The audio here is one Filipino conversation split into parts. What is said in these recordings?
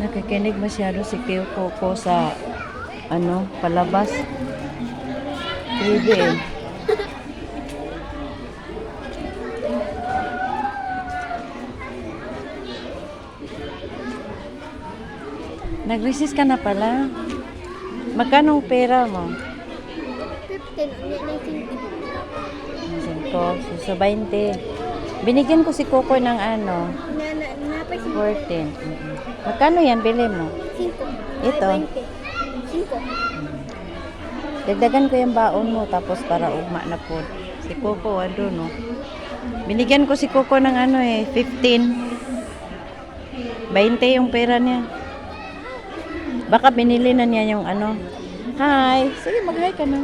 Nakikinig masyado si Keo Coco sa ano, palabas. Pwede eh. Nag-resist ka na pala. Magkano pera mo? 15, ano yung 5, so 20. Binigyan ko si Coco ng ano, Na, na, napay si 14. Mm-mm. Magkano yan, bili mo? 5. Ito. 5. Dagdagan ko yung baon mo tapos para ugma na po. Si Coco, ano no? Binigyan ko si Coco ng ano eh, 15. 20 yung pera niya. Baka binili na niya yung ano. Hi! Sige, mag-hi ka na.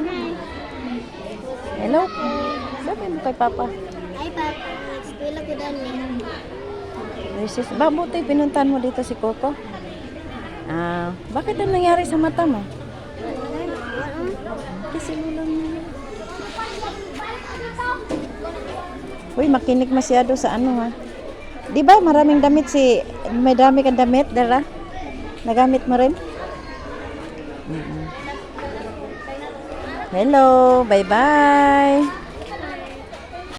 Hello po. Sabi mo kay Papa. Ay, papa. Eskwela ko dani. Recess. Ba, buti pinuntan mo dito si Coco? Ah, bakit ang nangyari sa mata mo? Kasi mo lang yun. Uy, makinig masyado sa ano ha. Di ba maraming damit si... May dami kang damit, dala? Nagamit mo rin? Hello, bye-bye.